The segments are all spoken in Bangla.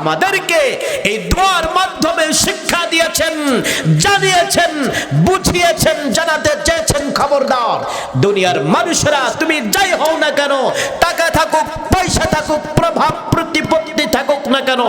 আমাদেরকে এই দোয়ার মাধ্যমে শিক্ষা দিয়েছেন, জানিয়েছেন, বুঝিয়েছেন, জানাতে চেয়েছেন খবরদার। দুনিয়ার মানুষরা, তুমি যাই হও না কেন টাকা থাকুক, পয়সা থাকুক, প্রভাব, প্রতিপত্তি থাকুক না কেন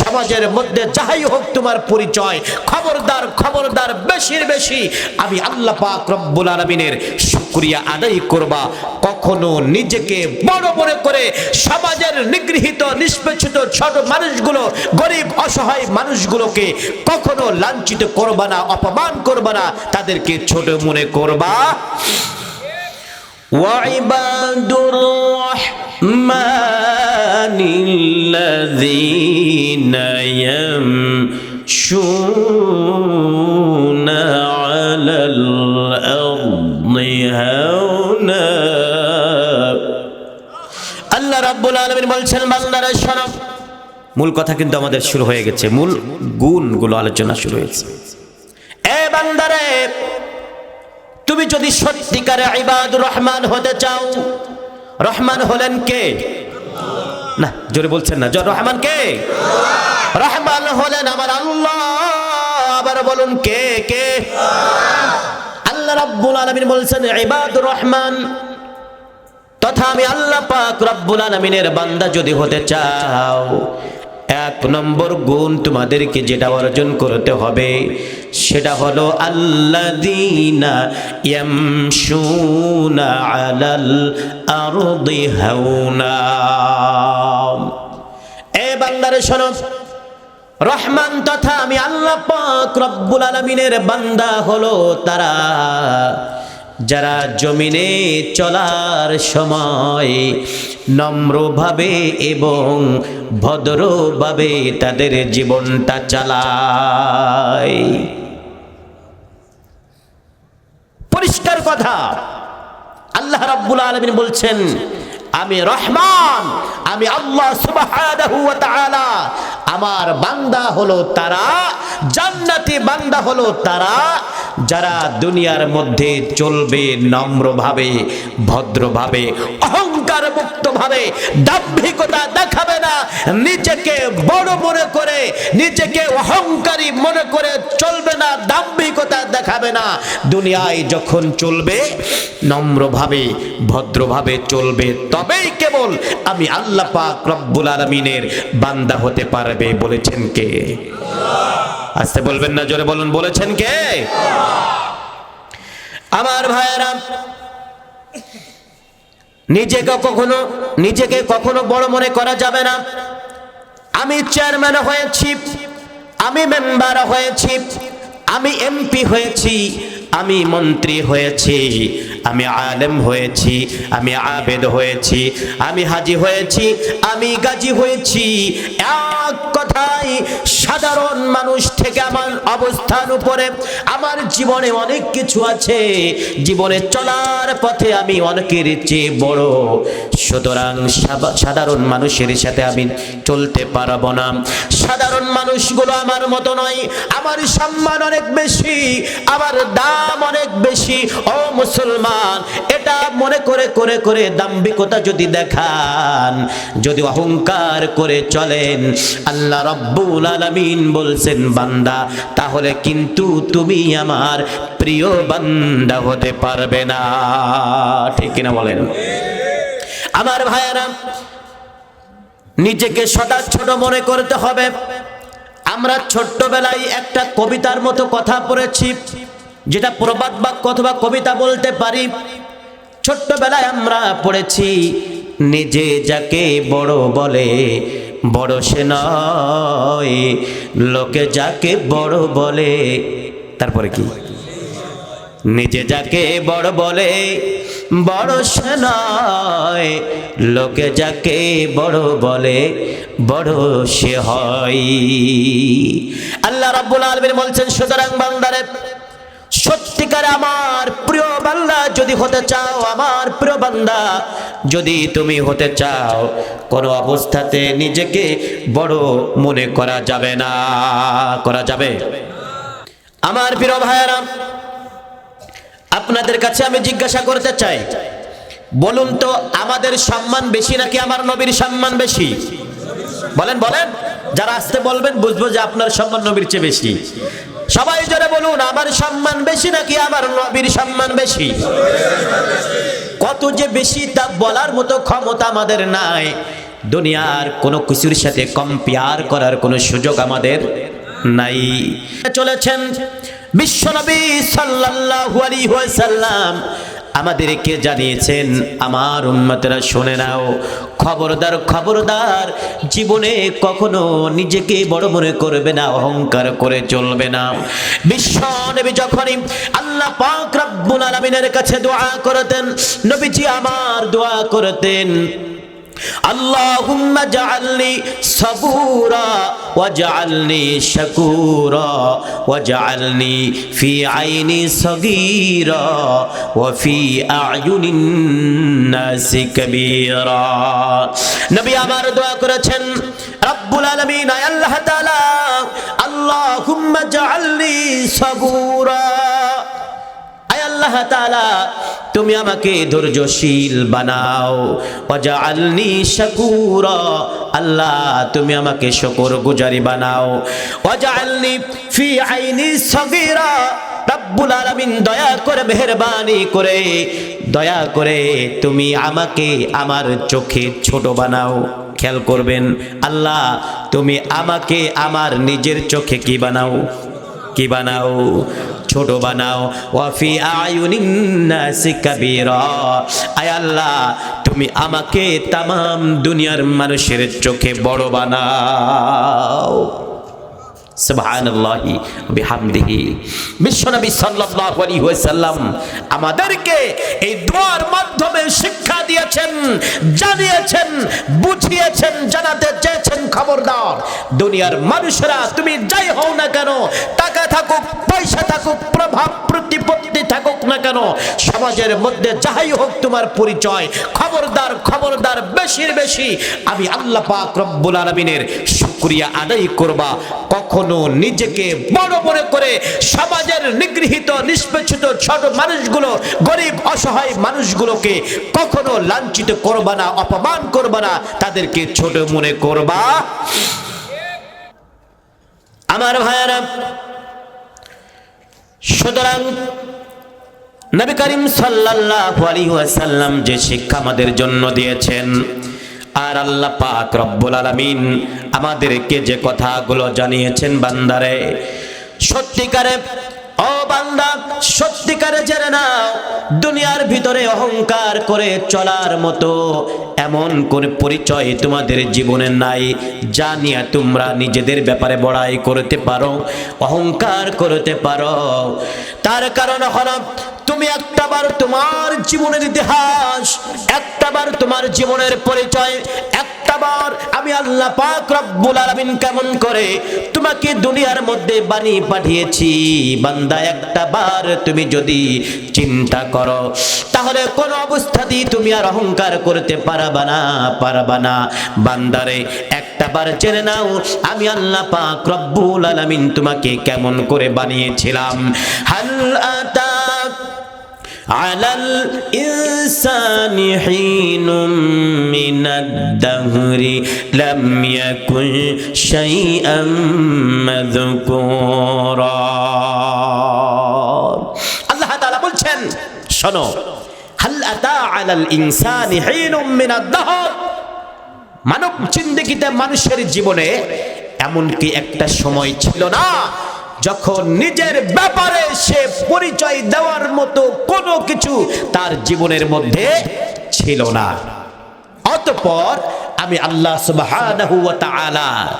সমাজের মধ্যে যাই হোক তোমার পরিচয় খবরদার খবরদার বেশির বেশি আমি আল্লাহ পাক রব্বুল আলমিনের শুক্রিয়া আদায় করবা কখনো নিজেকে বড় মনে করে সমাজের নিগৃহীত নিষ্পেষিত ছোট মানুষগুলো গরিব অসহায় মানুষগুলোকে কখনো লাঞ্ছিত করবা না অপমান করবা না তাদেরকে ছোট মনে করবা وعباد الرحمن الذين يمشون على الأرض هونا আল্লাহ রাব্বুল আলামিন বলছেন বান্দারা শোনো মূল কথা কিন্তু আমাদের শুরু হয়ে গেছে মূল গুণগুলো আলোচনা শুরু হয়েছে এ বান্দারে তুমি যদি সত্যিকারে ইবাদুর রহমান হতে চাও রহমান হলেন কে? না, জোরে বলছেন না। রহমান কে? রহমান হলেন আমার আল্লাহ। আবার বলুন কে কে? আল্লাহ রাব্বুল আলামিন বলছেন, ইবাদুর রহমান। তথা আমি আল্লাহ পাক রব্বুল আলামিনের বান্দা যদি হতে চাও এক নম্বর গুণ তোমাদেরকে যেটা অর্জন করতে হবে, সেটা হলো আল্লাযীনা ইয়ামশুনা আলাল এ বান্দারে শোনো, রহমান তথা আমি আল্লাহ পাক রব্বুল আলামিনের বান্দা হলো তারা। যারা জমিনে চলার সময় নম্রভাবে এবং ভদ্রভাবে তাদের জীবনটা চালায়। পরিষ্কার কথা। আল্লাহ রাব্বুল আলামিন বলছেন, আমি রহমান, আমি আল্লাহ তাআলা আমার বান্দা হলো তারা জান্নাতি বান্দা হলো তারা যারা দুনিয়ার মধ্যে চলবে নম্রভাবে ভদ্রভাবে অহংকার মুক্তভাবে দাম্ভিকতা দেখাবে না। নিজেকে বড় মনে করে, নিজেকে অহংকারী মনে করে চলবে না, দাম্ভিকতা দেখাবে না। দুনিয়ায় যখন চলবে, নম্রভাবে, ভদ্রভাবে চলবে, তবেই কেবল আমি আল্লাহ পাক রব্বুল আলমিনের বান্দা হতে পারবে বলেছেন কে? আসতে বলবেন না, জোরে বলুন, বলেছেন কে? আমার ভাইয়েরা নিজেকে কখনো নিজেকে কখনো বড় মনে করা যাবে না। আমি চেয়ারম্যান হয়েছি, আমি মেম্বার হয়েছি, আমি এমপি হয়েছি, আমি মন্ত্রী হয়েছি, আমি আলেম হয়েছি, আমি আবেদ হয়েছি, আমি হাজি হয়েছি, আমি গাজী হয়েছি। এক কথায়, সাধারণ মানুষ থেকে আমার অবস্থান উপরে আমার জীবনে অনেক কিছু আছে। জীবনে চলার পথে আমি অনেকের চেয়ে বড়। সুতরাং সাধারণ মানুষের সাথে আমি চলতে পারব না। সাধারণ মানুষগুলো আমার মতো নয়। আমার সম্মান অনেক বেশি, আমার দাম অনেক বেশি। ও মুসলমান, এটা মনে করে করে করে দাম্ভিকতা যদি দেখান, যদি অহংকার করে চলেন আল্লাহ রব্বুল আলামিন বলছেন, বান্দা, তাহলে কিন্তু তুমি আমার প্রিয় বান্দা হতে পারবে না। ঠিক কিনা বলেন? আমার ভাইয়েরা, নিজেকে সদা ছোট মনে করতে হবে। আমরা ছোট্টবেলায় একটা কবিতার মতো কথা পড়েছি, যেটা প্রবাদ বাক্য অথবা কবিতা বলতে পারি। ছোট্টবেলায় আমরা পড়েছি, নিজে যাকে বড় বলে বড় সে নয়, লোকে যাকে বড় বলে, তারপরে কি? নিজে যাকে বড় বলে, বড় সে নয়, লোকে যাকে বড় বলে, বড় সে হয়। আল্লাহ রাব্বুল আলামিন বলছেন, সুতরাং বান্দারে সত্যিকার আমার প্রিয় বান্দা যদি হতে চাও, আমার প্রিয় বান্দা যদি তুমি হতে চাও, কোনো অবস্থাতে নিজেকে বড় মনে করা যাবে না, করা যাবে। আমার প্রিয় ভাইয়েরা, আপনাদের কাছে আমি জিজ্ঞাসা করতে চাই, বলুন তো আমাদের সম্মান বেশি নাকি আমার নবীর সম্মান বেশি? বলেন বলেন। যারা আসতে বলবেন, বুঝব যে আপনার সম্মান নবীর চেয়ে বেশি। সবাই জোরে বলুন, আমার সম্মান বেশি নাকি আমার নবীর সম্মান বেশি? কত যে বেশি তা বলার মতো ক্ষমতা আমাদের নাই। দুনিয়ার কোনো কিছুর সাথে কম্পেয়ার করার কোনো সুযোগ আমাদের নাই। চলেছেন বিশ্বনবী সাল্লাল্লাহু আলাইহি ওয়াসাল্লাম। আমাদেরকে জানিয়েছেন, আমার উন্মতেরা শুনে নাও, খবরদার খবরদার জীবনে কখনো নিজেকে বড় মনে করবে না, অহংকার করে চলবে না। বিশ্ব নবী যখনই আল্লাহ পাক রব্বুল আলামিনের কাছে দোয়া করতেন, নবীজি আমার দোয়া করতেন, আল্লাহুম্মা জাআলনি সাবুরা واجعلني شكورا واجعلني في عيني صغيرا وفي أعين الناس كبيرا নবী আমার দোয়া করেছেন রব্বুল আলামিন আয় আল্লাহ তাআলা আল্লাহুম্মা জাআলনি সাবুরা আয় আল্লাহ তাআলা, তুমি আমাকে ধৈর্যশীল বানাও। ওয়াজআলনি শাকুরা, আল্লাহ, তুমি আমাকে শুকর গুজারি বানাও। ওয়াজআলনি ফি আইনি সগীরা, রব্বুল আলামিন, দয়া করে, মেহেরবানি করে, দয়া করে তুমি আমাকে আমার চোখে ছোট বানাও। খেয়াল করবেন, আল্লাহ, তুমি আমাকে আমার নিজের চোখে কি বানাও? কি বানাও? ছোট বানাও। ওয়াফি আয়ুনিন নাসি কাবীরা। আয় আল্লাহ, তুমি আমাকে তামাম দুনিয়ার মানুষের চোখে বড় বানাও। বিশ্বনবী সাল্লাল্লাহু আলাইহি ওয়াসাল্লাম আমাদেরকে এই দোয়ার মাধ্যমে শিক্ষা দিয়েছেন, জানিয়েছেন, বুঝিয়েছেন দুনিয়ার মানুষরা, তুমি যাই হও না কেন টাকা থাকুক, পয়সা থাকুক, প্রভাব প্রতিপত্তি থাকুক না কেন, সমাজের মধ্যে যাই হোক তোমার পরিচয়, খবরদার খবরদার, বেশির বেশি, আমি আল্লাহ পাক রব্বুল আলামিনের শুকরিয়া আদায় করবা। কখনো নিজেকে বড় মনে করে সমাজের নিগৃহীত, নিষ্পেষিত ছোট মানুষগুলো, গরিব, অসহায় মানুষগুলোকে কখনো লাঞ্ছিত করবা না, অপমান করবা না, তাদেরকে ছোট মনে করবা। আমার ভাইয়ারা সুতরাং নবী করিম সাল্লাল্লাহু আলাইহি ওয়াসাল্লাম যে শিক্ষা আমাদের জন্য দিয়েছেন, আর আল্লাহ পাক রব্বুল আলামিন আমাদেরকে যে কথাগুলো জানিয়েছেন বান্দারে, সত্যিকারে, ও বান্দা, সত্যিকারে জেনে নাও। দুনিয়ার ভিতরে অহংকার করে চলার মতো এমন কোন পরিচয় তোমাদের জীবনে নাই, যা নিয়ে তোমরা নিজেদের ব্যাপারে বড়াই করতে পারো, অহংকার করতে পারো। তার কারণ হলো তুমি একটাবার তোমার জীবনের ইতিহাস একটাবার তোমার জীবনের পরিচয় একটাবার আমি আল্লাহ পাক রব্বুল আলামিন কেমন করে তোমাকে দুনিয়ার মধ্যে বানিয়ে পাঠিয়েছি। বান্দা একটাবার তুমি যদি চিন্তা করো, তাহলে কোন অবস্থাতেই তুমি আর অহংকার করতে পারবা না পারবা না। বান্দারে একটাবার জেনে নাও, আমি আল্লাহ পাক রব্বুল আলামিন তোমাকে কেমন করে বানিয়েছিলাম। হাল আতা আলাল ইনসানি হিনুম মিনাদ দাহরি লাম ইয়াকুন আল্লাহ তাআলা বলছেন, শোনো, হাল আতা আলাল ইনসানি হিনুম মিনাদ মানব জিন্দগিতে মানুষের জীবনে এমনকি একটা সময় ছিল না যখন নিজের ব্যাপারে সে পরিচয় দেওয়ার মতো কোনো কিছু তার জীবনের মধ্যে ছিল না। অতপর আমি আল্লাহ তাআলা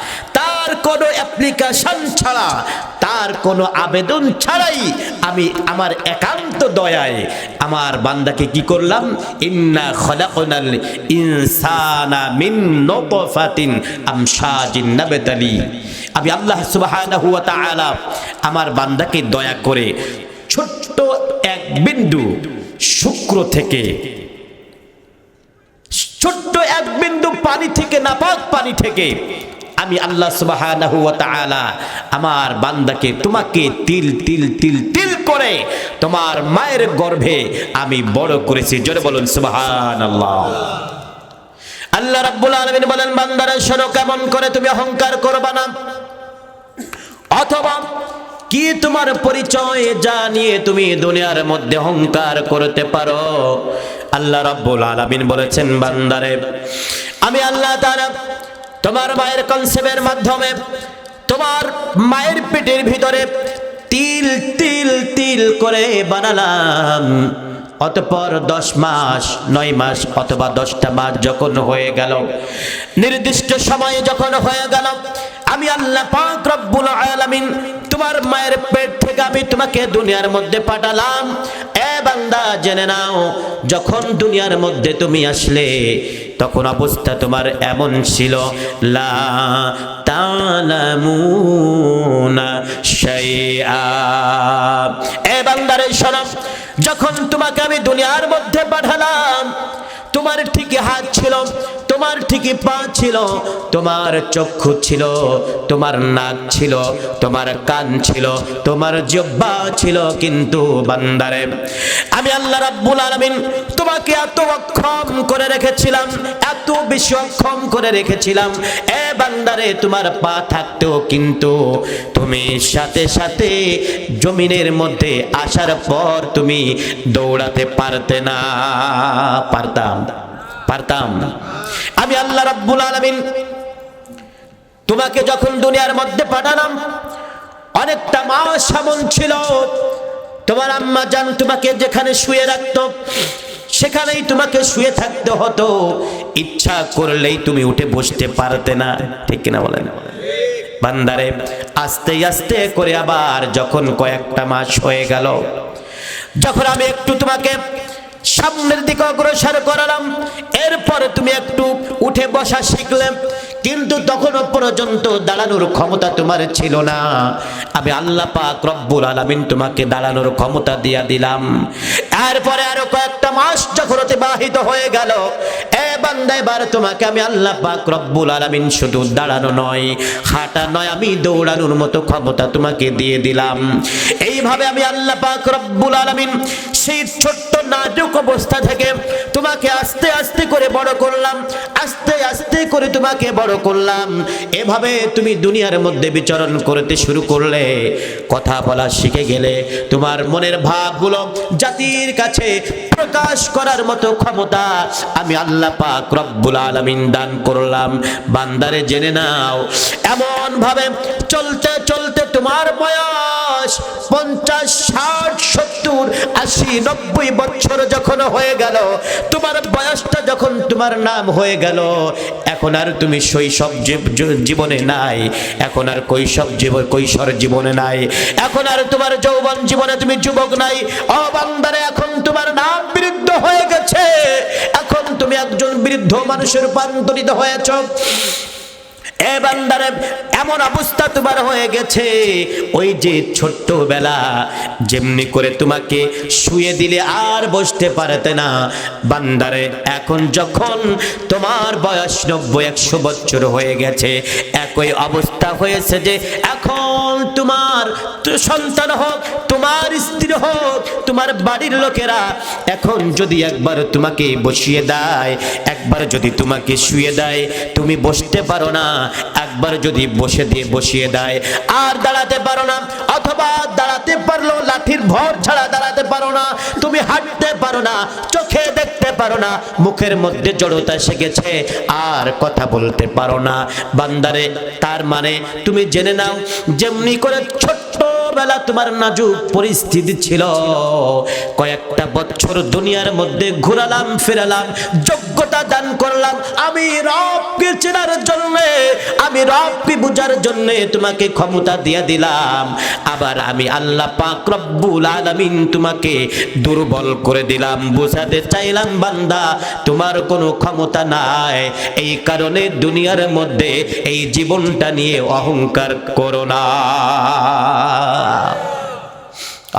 তার কোনো অ্যাপ্লিকেশন ছাড়া, তার কোনো আবেদন ছাড়াই আমি আমার একান্ত দয়ায় আমার বান্দাকে কি করলাম? ইন্না খলাকনাল ইনসানা মিন নতফাতিন আমশাজিন নাবতালি। আমি আল্লাহ সুবহানাহু ওয়া তাআলা আমার বান্দাকে দয়া করে ছোট্ট এক বিন্দু শুক্র থেকে, ছোট্ট এক বিন্দু পানি থেকে, নাপাক পানি থেকে আমি আল্লাহ তাআলা আমার বান্দাকে তোমাকে তিল তিল তিল তিল করে তোমার মায়ের গর্ভে আমি বড় করেছি। জোরে বলুন, সুবহানাল্লাহ। আল্লাহ রাব্বুল আলামিন বলেন, বান্দারা কেমন করে তুমি অহংকার করবা না? অথবা কি তোমার পরিচয় জানিয়ে তুমি দুনিয়ার মধ্যে অহংকার করতে পারো? আল্লাহ রাব্বুল আলামিন বলেছেন, বান্দারে, আমি আল্লাহ তাআলা তোমার মায়ের কনসেপ্টের মাধ্যমে তোমার মায়ের পেটের ভিতরে তিল তিল তিল করে বানালাম। অতপর দশ মাস, নয় মাস অথবা দশটা মাস যখন হয়ে গেল, নির্দিষ্ট সময়ে যখন হয়ে গেল, আমি আল্লাহ পাক রব্বুল আলামিন তোমার মায়ের পেট থেকে আমি তোমাকে দুনিয়ার মধ্যে পাঠালাম। এ বান্দা, জেনে নাও, যখন দুনিয়ার মধ্যে তুমি আসলে তখন অবস্থা তোমার এমন ছিল। লা যখন তোমাকে আমি দুনিয়ার মধ্যে পাঠালাম, তোমার ঠিকই হাত ছিল। তোমার ঠিকই পা ছিল, তোমার চক্ষু ছিল, তোমার নাক ছিল, তোমার কান ছিল, তোমার জব্বা ছিল কিন্তু বান্দারে, আমি আল্লাহ রাব্বুল আলামিন তোমাকে এত অক্ষম করে রেখেছিলাম, এত বেশি অক্ষম করে রেখেছিলাম। এ বান্দারে, তোমার পা থাকতেও কিন্তু তুমি সাথে সাথে জমিনের মধ্যে আসার পর তুমি দৌড়াতে পারতে না, পারতাম। পারতাম। আমি আল্লাহ রাব্বুল আলামিন তোমাকে যখন দুনিয়ার মধ্যে পাঠালাম, অনেকটা মাস এমন ছিল। তোমার আম্মা জান তোমাকে যেখানে শুয়ে রাখতো, সেখানেই তোমাকে শুয়ে থাকতে হতো। ইচ্ছা করলেই তুমি উঠে বসতে পারতে না। ঠিক কিনা বলেন? বান্দারে, আস্তে আস্তে করে আবার যখন কয়েকটা মাস হয়ে গেল, যখন আমি একটু তোমাকে সামনের দিকে অগ্রসর করালাম। এরপরে তুমি একটু উঠে বসা শিখলে। কিন্তু তখনও পর্যন্ত দাঁড়ানোর ক্ষমতা তোমার ছিল না। আমি আল্লাহ পাক রব্বুল আলামিন তোমাকে দাঁড়ানোর ক্ষমতা দিয়া দিলাম। এরপরে আরও কয়েকটা মাস যখন অতিবাহিত হয়ে গেল, এ বান্দা, এবার তোমাকে আমি আল্লাহ পাক রব্বুল আলামিন শুধু দাঁড়ানো নয়, হাঁটা নয়, আমি দৌড়ানোর মতো ক্ষমতা তোমাকে দিয়ে দিলাম। এইভাবে আমি আল্লাহ পাক রব্বুল আলামিন সেই ছোট্ট নাজুক অবস্থা থেকে তোমাকে আস্তে আস্তে করে বড় করলাম, আস্তে আস্তে করে তোমাকে বড় করলাম। এভাবে তুমি দুনিয়ার মধ্যে বিচরণ করতে শুরু করলে, কথা বলা শিখে গেলে তোমার মনের ভাবগুলো জাতির কাছে প্রকাশ করার মতো ক্ষমতা আমি আল্লাহ পাক রব্বুল আলামিন দান করলাম। বান্দারে জেনে নাও এমন ভাবে চলতে চলতে তোমার বয়স পঞ্চাশ, ষাট, সত্তর, আশি, নব্বই বছর যখন হয়ে গেল, তোমার বয়সটা যখন তোমার নাম হয়ে গেল, এখন আর তুমি শৈশব জীব- জীবনে নাই, এখন আর কৈশব জীবন কৈশোর জীবনে নাই, এখন আর তোমার যৌবন জীবনে তুমি যুবক নাই। অবান্দারে এখন তোমার নাম বৃদ্ধ হয়ে গেছে। এখন তুমি একজন বৃদ্ধ মানুষের রূপান্তরিত হয়েছ। এমন অবস্থা তোমার হয়ে গেছে। ওই যে ছোট্টবেলা যেমনি করে তোমাকে শুয়ে দিলে আর বসতে পারতে না। বান্দারে, এখন যখন তোমার বয়স নব্বই, একশো বছর হয়ে গেছে, একই অবস্থা হয়েছে যে এখন তোমার সন্তান হোক, তোমার স্ত্রী হোক, তোমার বাড়ির লোকেরা এখন যদি একবার তোমাকে বসিয়ে দেয় একবার যদি তোমাকে শুয়ে দেয়, তুমি বসতে পারো না। একবার যদি বসে দিয়ে বসিয়ে দেয়, আর দাঁড়াতে পারো না। অথবা দাঁড়াতে পারল, লাঠির ভর ছাড়া দাঁড়াতে পারো না। তুমি হাঁটতে পারো না, চোখে দেখতে পারো না, মুখের মধ্যে জড়তা এসে গেছে, আর কথা বলতে পারো না। বান্দারে, তার মানে তুমি জেনে নাও, যেমনি করে ছোট্টবেলা তোমার নাজুক পরিস্থিতি ছিল। কয়েকটা বছর দুনিয়ার মধ্যে ঘুরালাম, ফেরালাম, যোগ্যতা দান করলাম। আমি রবকে চেনার জন্য, আমি রবকে বুঝার জন্য তোমাকে ক্ষমতা দিয়ে দিলাম। আবার আমি আল্লাহ পাক রব্বুল আলামিন তোমাকে দুর্বল করে দিলাম। বুঝাতে চাইলাম, বান্দা, তোমার কোনো ক্ষমতা নাই। এই কারণে দুনিয়ার মধ্যে এই জীবনটা নিয়ে অহংকার করো না।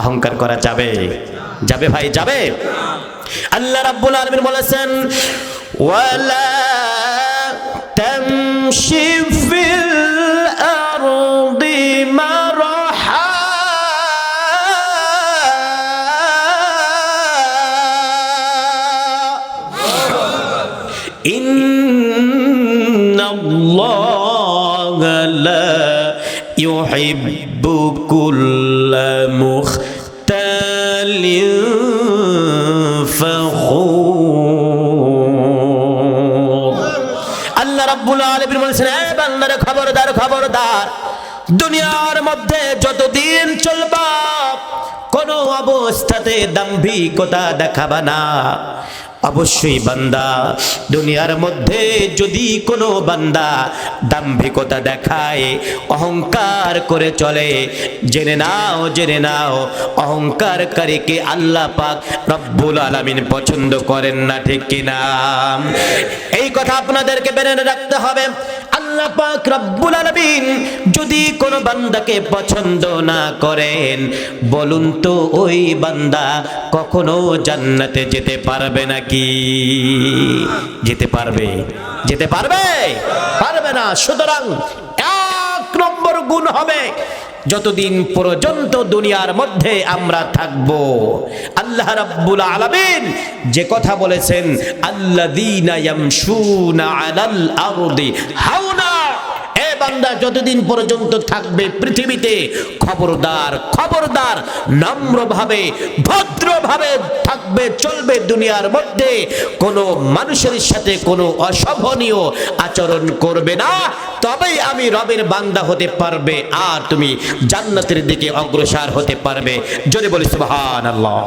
অহংকার করা যাবে। যাবে ভাই, যাবে। আল্লাহ রাব্বুল আলামিন বলেছেন, ওয়ালা তামশি ফিল আরদি মারহা। ইন্নাল্লাহা লা ইউহিব্বু কুল مختال فخور আল্লাহ রাব্বুল আলামিন বলেছেন এ বান্দারে খবরদার খবরদার দুনিয়ার মধ্যে যতদিন চলবা কোন অবস্থাতে দাম্ভিকতা দেখাবা না অবশ্যই বান্দা। দুনিয়ার মধ্যে যদি কোনো বান্দা দাম্ভিকতা দেখায়, অহংকার করে চলে, জেনে নাও জেনে নাও, অহংকারকারীকে আল্লাহ পাক রব্বুল আলামিন পছন্দ করেন না, ঠিক কিনা? এই কথা আপনাদেরকে বেড়ে রাখতে হবে। আল্লাহ পাক রব্বুল আলামিন যদি কোনো বান্দাকে পছন্দ না করেন, বলুন তো ওই বান্দা কখনো জান্নাতে যেতে পারবে নাকি? যেতে পারবে। যেতে পারবে? পারবে না। সুতরাং এক নম্বর গুণ হবে, যতদিন পর্যন্ত দুনিয়ার মধ্যে আমরা থাকব, আল্লাহ রাব্বুল আলামিন যে কথা বলেছেন, আল্লাযীনা ইয়ামশুনা আলাল আরদি এ বান্দা যতদিন পর্যন্ত থাকবে পৃথিবীতে, খবরদার খবরদার, নম্রভাবে, ভদ্রভাবে থাকবে, চলবে দুনিয়ার মধ্যে, কোনো মানুষের সাথে কোনো অশোভনীয় আচরণ করবে না। তবেই আমি রবের বান্দা হতে পারবে, আর তুমি জান্নাতের দিকে অগ্রসর হতে পারবে। যদি বলি, সুবহানাল্লাহ।